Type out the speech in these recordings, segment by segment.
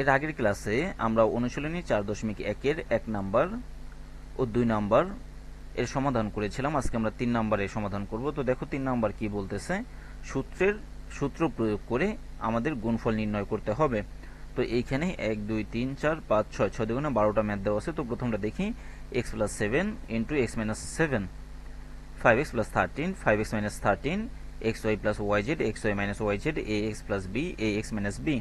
এর আগের ক্লাসে আমরা অনুশীলনী চার দশমিক একের এক নাম্বার ও দুই নাম্বার এর সমাধান করেছিলাম। আজকে আমরা তিন নাম্বারের সমাধান করব। তো দেখো তিন নাম্বার কি বলতেছে? সূত্রের সূত্র প্রয়োগ করে আমাদের গুণফল নির্ণয় করতে হবে। তো এইখানে এক, দুই, তিন, চার, পাঁচ, ছয় ছয় দুগুণে বারোটা ম্যাথ দেওয়া আছে। তো প্রথমটা দেখি। X plus seven into x minus seven. Five x plus thirteen, five x minus thirteen, x y plus y z, x y minus y z, a x plus b, a x minus b.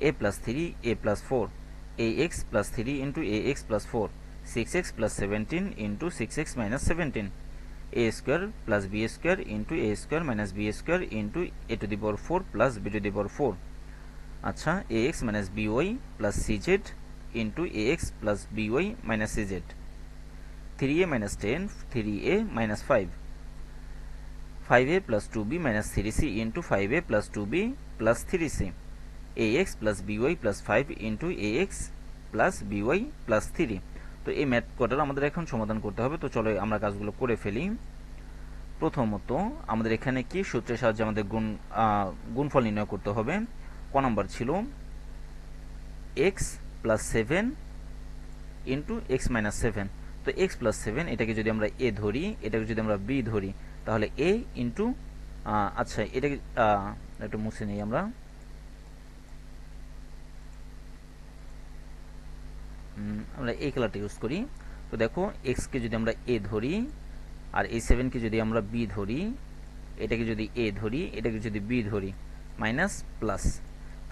A plus 3 a plus 4 ax plus 3 into ax plus 4 6x plus 17 into 6x minus 17 a square plus b square into a square minus b square into a to the power 4 plus b to the power 4 আচ্ছা ax minus by plus cz into ax plus by minus cz 3a minus 10 3a minus 5 5a plus 2b minus 3c into 5a plus 2b plus 3c ax plus by plus 5 into ax plus by plus 3 তো এই math কটার আমাদের এখন সমাধান করতে হবে। তো চলো আমরা কাজগুলো করে ফেলি। প্রথমত, আমাদের এখানে কি সূত্রের সাহায্যে আমাদের গুণ গুণফল নির্ণয় করতে হবে? ক নাম্বার ছিল x plus seven into x minus seven তো এক্স প্লাস সেভেন এটাকে যদি আমরা এ ধরি, এটাকে যদি আমরা বি ধরি, তাহলে এ ইন্টু আচ্ছা এটাকে একটু মুছে নিই আমরা। আমরা এই কালারটা ইউজ করি। তো দেখো এক্সকে যদি আমরা এ ধরি, আর এই সেভেনকে যদি আমরা বি ধরি, এটাকে যদি এ ধরি, এটাকে যদি বি ধরি মাইনাস প্লাস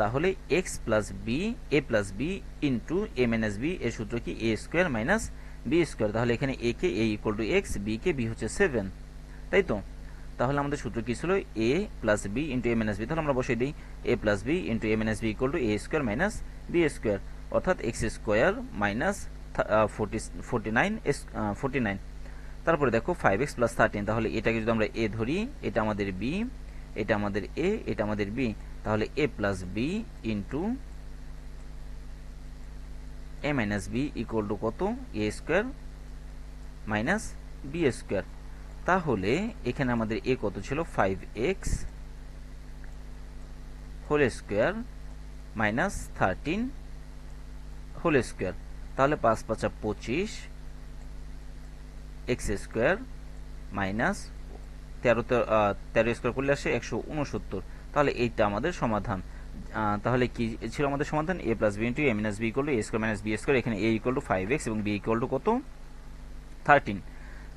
তাহলে x plus b a plus b into a minus b এর সূত্র কি? A square minus b square তাহলে এখানে a K a equal to x b K b হচ্ছে সেভেন তাই তো? তাহলে আমাদের সূত্র কি ছিল? A plus b into a minus b তাহলে আমরা বসে দিই a plus b into a minus b equal to a square minus b square অর্থাৎ x square minus forty nine forty nine. তারপরে দেখো ফাইভ এক্স প্লাস থার্টিন তাহলে এটাকে যদি আমরা এ ধরি, এটা আমাদের বি এটা আমাদের এ এটা আমাদের বি তাহলে a plus b into a minus b equal to কত? A square minus b square তাহলে এখানে আমাদের এ কত ছিল? Five x whole square minus thirteen whole square তাহলে পাঁচ পাঁচা পঁচিশ এক্স স্কোয়ার মাইনাস তেরো তেরো স্কোয়ার করলে আসে একশো উনসত্তর। তাহলে এইটা আমাদের সমাধান। তাহলে কি ছিল আমাদের সমাধান? A plus b into a minus b equal to a square minus b square এখানে a equal to five x এবং বি ইকুয়াল টু কত? থার্টিন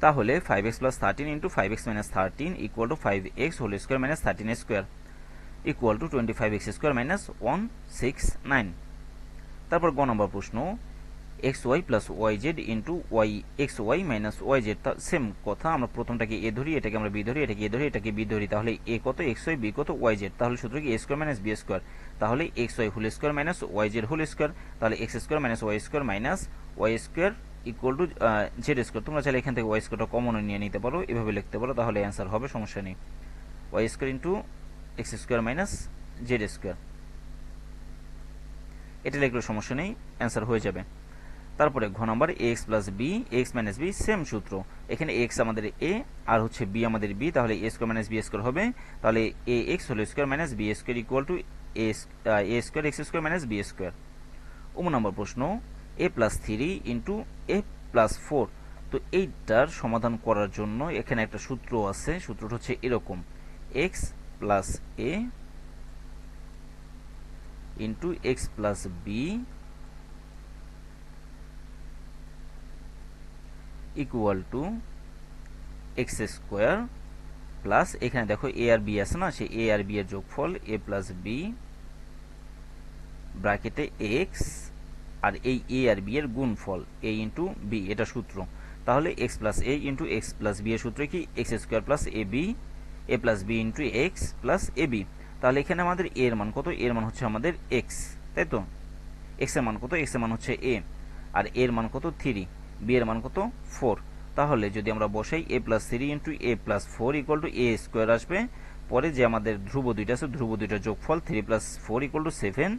তাহলে five x plus thirteen into five x minus thirteen equal to five x whole square minus thirteen square equal to twenty five x square minus one six nine তারপর গ নম্বর প্রশ্ন x y plus y z into y x y minus y z same কথা, আমরা প্রথমটাকে এ ধরি, এটাকে আমরা B ধরি, এটাকে এ ধরি, এটাকে বি ধরি, তাহলে এ কত এক্স ওয়াই বি কত ওয়াই জেড তাহলে সূত্র কি a square minus b square তাহলে x y whole square minus y z whole square তাহলে x square minus y square minus y square equal to z square তোমরা চাইলে এখান থেকে ওয়াই স্কোয়ারটা কমন নিয়ে নিতে পারো, এভাবে লিখতে পারো, তাহলে অ্যান্সার হবে, সমস্যা নেই। Y square into x square minus z square এটা লিখলে সমস্যা নেই অ্যান্সার হয়ে যাবে। তারপরে ঘ নম্বর x plus b x minus b same সূত্র। এখানে এক্স আমাদের এ আর হচ্ছে বি আমাদের বি তাহলে a square minus b square হবে। তাহলে এ এক্স হল square minus b square equal to a square x square minus b square উম নম্বর প্রশ্ন a plus three into a plus four তো এইটার সমাধান করার জন্য এখানে একটা সূত্র আছে, সূত্রটা হচ্ছে এরকম। X plus a into x plus b equal to x square plus এখানে দেখো এ আর বি আছে না, সেই এ আর বি এর যোগফল এ প্লাস বি ব্র্যাকেটে এক্স আর এই এ আর বি এর গুণফল এ ইন্টু বি এটা সূত্র। তাহলে x plus a into x plus b এর সূত্র কি? X square plus a b a plus b into x plus a b তাহলে এখানে আমাদের এর মান কত? এর মান হচ্ছে আমাদের এক্স তাই তো? এক্সের মান কত? এক্সের মান হচ্ছে এ আর এর মান কত? থ্রি বি এর মান কত? ফোর তাহলে যদি আমরা বসাই a plus three into a plus four equal to a square আসবে, পরে যে আমাদের ধ্রুব দুইটা আছে, ধ্রুব দুইটা যোগফল three plus four equal to seven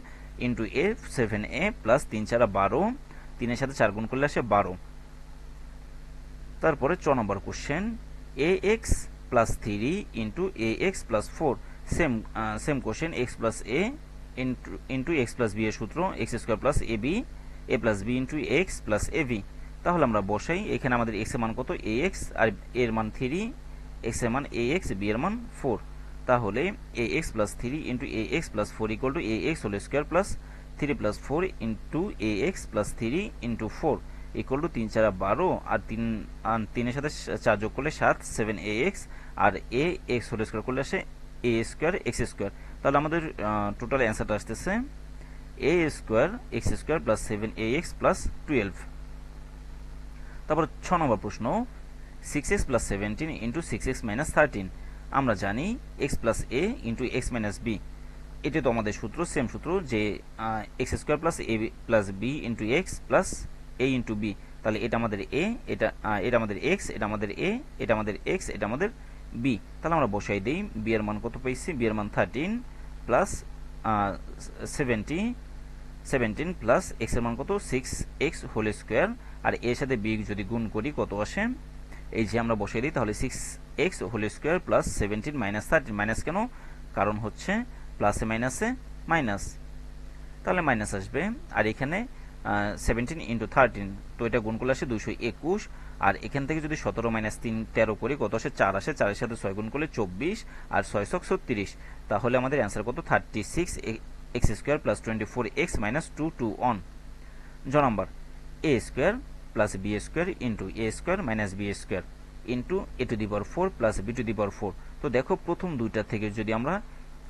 into a seven a plus তিন চারা বারো, তিনের সাথে চার গুণ করলে আসে বারো। তারপরে চ নম্বর question a x plus three into a x plus four same same question x plus a into x plus b এর সূত্র x square plus a b a plus b into x plus a v তাহলে আমরা বসাই, এখানে আমাদের এক্সের মান কত? এ এক্স আর এর মান থ্রি এক্সের মান এ এক্স বি এর মান ফোর তাহলে a x plus three into a x plus four equal to a x whole square plus three plus four into a x plus three into four equal to তিন চারা বারো, আর তিন, আর তিনের সাথে চার যোগ করলে সাত সেভেন এ এক্স আর এ এক্স হোল স্কোয়ার করলে আসে এ স্কোয়ার এক্স স্কোয়ার তাহলে আমাদের টোটাল অ্যান্সারটা আসতেছে a square x square plus seven a x plus twelve তারপর ছ নম্বর প্রশ্ন six x plus seventeen into six x minus thirteen আমরা জানি x plus a into x minus b এটা তো আমাদের সূত্র সেম সূত্র যে x square plus a plus b into x plus a into b তাহলে এটা আমাদের এ এটা এটা আমাদের এক্স এটা আমাদের এ এটা আমাদের এক্স এটা আমাদের বি তাহলে আমরা বসাই দিই। বি এর মান কত পেয়েছি? বি এর মান thirteen plus seventy seventeen plus এক্সের মান কত? সিক্স এক্স হোল স্কোয়ার আর এর সাথে বি যদি গুণ করি, কত আসে? এই যে আমরা বসাই দিই, তাহলে six x whole square plus seventeen minus thirteen minus কেন? কারণ হচ্ছে প্লাসে মাইনাসে মাইনাস তাহলে মাইনাস আসবে। আর এখানে সেভেন্টিন ইন্টু থার্টিন তো এটা গুণ করলে আসে দুশো একুশ। আর এখান থেকে যদি সতেরো মাইনাস তিন, তেরো করি, কত আসে? চার আসে। চারের সাথে ছয় গুণ করলে চব্বিশ আর ছয় ছক ছত্রিশ। তাহলে আমাদের অ্যান্সার কত? Thirty six x square plus twenty four x minus two two on জ number a square plus b square into a square minus b square into a to the power four plus b to the power four তো দেখো, প্রথম দুইটা থেকে যদি আমরা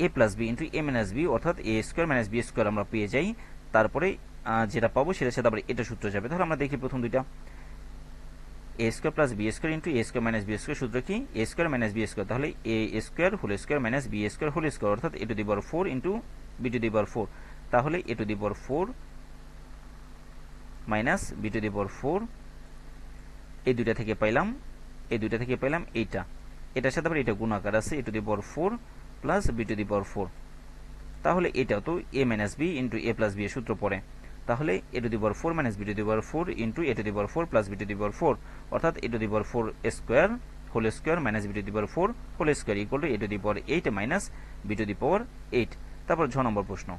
a plus b into a minus b অর্থাৎ a square minus b square আমরা পেয়ে যাই, তারপরে যেটা পাবো সেটার সাথে আবার এটা সূত্র যাবে। তাহলে আমরা দেখি প্রথম দুইটা। A square plus b square into a square minus b square সূত্র কি? A square minus b square তাহলে a square whole square minus b square whole square অর্থাৎ a to the power four into b to the power four তাহলে a to the power four minus b to the power four এই দুইটা থেকে পাইলাম, এই দুইটা থেকে পাইলাম এইটা। এটার সাথে আবার এটা গুণাকার আছে a to the power four plus b to the power four তাহলে এটা তো a minus b into a plus b সূত্র পড়ে। তাহলে a to the power four minus b to the power four into a to the power four plus b to the power four অর্থাৎ a to the power four square whole square minus b to the power four whole square equal to a to the power eight minus b to the power eight তারপর ছ নম্বর প্রশ্ন।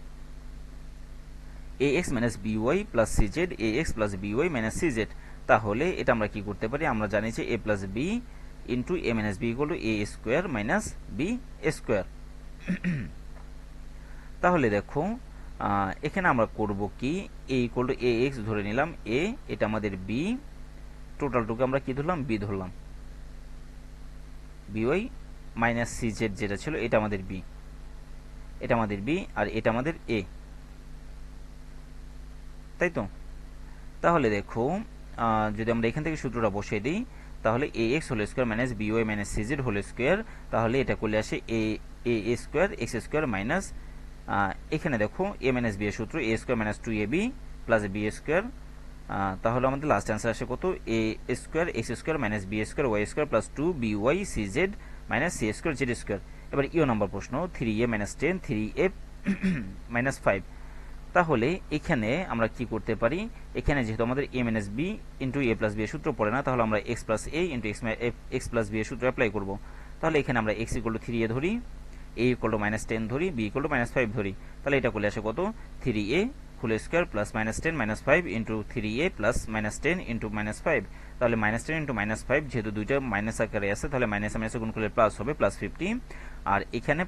A x minus b y plus c z a x plus b y minus c z তাহলে এটা আমরা কি করতে পারি? আমরা জানি যে a plus b into a minus b equal to a square minus b square তাহলে দেখো এখানে আমরা করব কি? A equal to a x ধরে নিলাম এ এটা আমাদের বি টোটালটুকু আমরা কি ধরলাম? বি ধরলাম। B y minus c z যেটা ছিল, এটা আমাদের বি এটা আমাদের বি আর এটা আমাদের এ তাই তো? তাহলে দেখো যদি আমরা এখান থেকে সূত্রটা বসিয়ে দিই, তাহলে a x whole square minus b minus c z whole square তাহলে এটা করলে আসে a a square x square minus এখানে দেখো এ মাইনাস বি এর সূত্র a square minus two a b plus b square তাহলে আমাদের লাস্ট অ্যান্সার আসে কত? A square x square minus b square y square plus two b y c z minus c square z square এবার ইও নম্বর প্রশ্ন three a minus ten three a minus five তাহলে এখানে আমরা কি করতে পারি? এখানে যেহেতু আমাদের a minus b into a plus b এর সূত্র পড়ে না, তাহলে আমরা x plus a into x x plus b এর সূত্র অ্যাপ্লাই করব। তাহলে এখানে আমরা x equal to three a ধরি। A equal to minus ten ধরি b equal to minus five ধরি। তাহলে এটা করলে আসে কত? Three a whole square plus minus ten minus five into three a plus minus ten into minus five তাহলে minus ten into minus five যেহেতু দুইটা মাইনাস আকারে আছে, তাহলে মাইনাস মাইনাস গুণ করলে প্লাস হবে প্লাস ফিফটি আর এখানে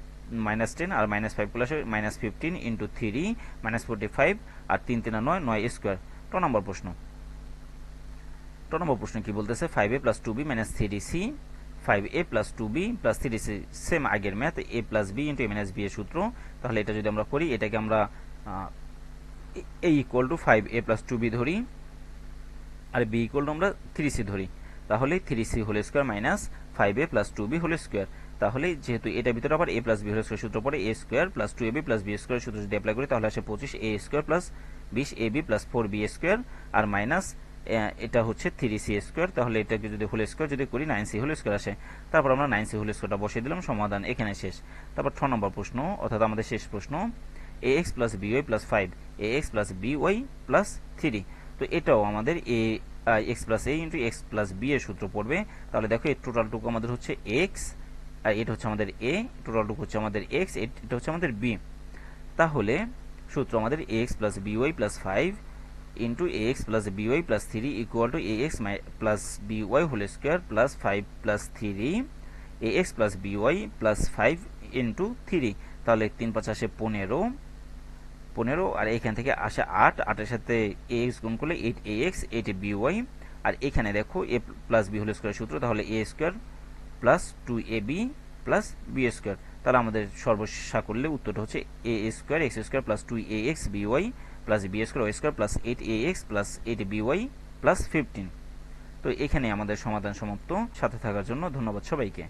মাইনাস টেন আর minus five plus minus fifteen into three minus forty five আর তিন তিন নয় নয় স্কোয়ার ট নম্বর প্রশ্ন। ট নম্বর প্রশ্ন কি বলতেছে? Five a plus two b minus three c five a plus two b plus three c same আগের math a plus b into a minus b এর সূত্র। তাহলে এটা যদি আমরা করি, এটাকে আমরা a equal to five a plus two b ধরি, আর বি ইকুয়াল টু আমরা থ্রি সি ধরি। তাহলে three c whole square minus five a plus two b whole square তাহলে যেহেতু এটার ভিতরে আবার A plus B whole square সূত্র পড়ে A square plus two A B plus B square সূত্র যদি অ্যাপ্লাই করি, তাহলে আসে পঁচিশ এ স্কোয়ার প্লাস বিশ A B plus four B square R minus এটা হচ্ছে থ্রি সি স্কোয়ার তাহলে এটাকে যদি হোল স্কোয়ার যদি করি নাইন সি হোল স্কোয়ার আসে। তারপর আমরা নাইন সি হোল স্কোয়ারটা বসিয়ে দিলাম, সমাধান এখানে শেষ। তারপর ছ নম্বর প্রশ্ন, অর্থাৎ আমাদের শেষ প্রশ্ন A X plus B Y plus five A X plus B Y plus three তো এটাও আমাদের A X plus A into X plus B এর সূত্র পড়বে। তাহলে দেখো, এই টোটালটুকু আমাদের হচ্ছে এক্স আর এটা হচ্ছে আমাদের এ টোটালটুকু হচ্ছে আমাদের এক্স এটা হচ্ছে আমাদের বি তাহলে সূত্র আমাদের X plus B Y plus five into A X plus B Y plus three equal to A X plus B Y whole square plus five plus three A X plus B Y plus five into three তাহলে তিন পাঁচ আসে পনেরো পনেরো, আর এখান থেকে আসে আট, আটের সাথে এ এক্স গুণ করলে eight A X eight B Y আর এখানে দেখো A plus B whole square সূত্র, তাহলে A square plus two A B plus B square তাহলে আমাদের সর্বশেষা করলে উত্তরটা হচ্ছে A square X square plus two A X B Y plus B square Y square plus eight A X plus eight B Y plus fifteen তো এখানে আমাদের সমাধান সমাপ্ত। সাথে থাকার জন্য ধন্যবাদ সবাইকে।